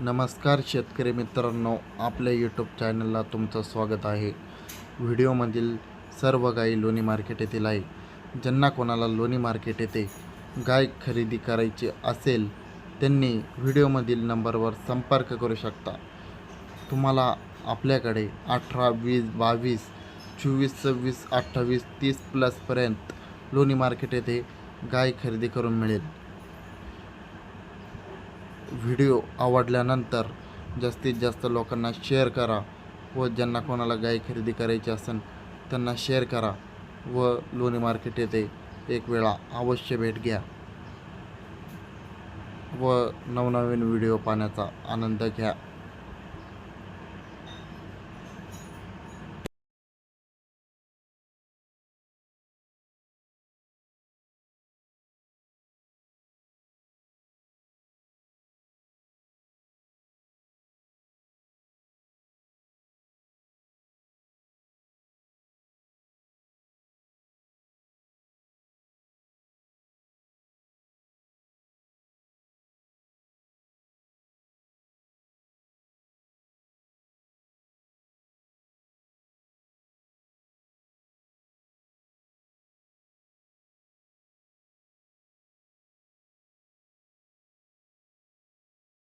नमस्कार शेतकरी मित्रांनो आपल्या यूट्यूब चॅनलला तुमचं स्वागत आहे. व्हिडिओमधील सर्व गाई लोणी मार्केट येथील आहे. ज्यांना कोणाला लोणी मार्केट येथे गाय खरेदी करायची असेल त्यांनी व्हिडिओमधील नंबरवर संपर्क करू शकता. तुम्हाला आपल्याकडे अठरा वीस बावीस चोवीस सव्वीस अठ्ठावीस तीस प्लसपर्यंत लोणी मार्केट येथे गाय खरेदी करून मिळेल. व्हिडिओ आवडल्यानंतर जास्तीत जास्त लोकांना शेअर करा व ज्यांना कोणाला गाय खरेदी करायची असेल त्यांना शेअर करा व लोणी मार्केट येथे एक वेळा अवश्य भेट घ्या. व नवनवीन व्हिडिओ पाहण्याचा आनंद घ्या.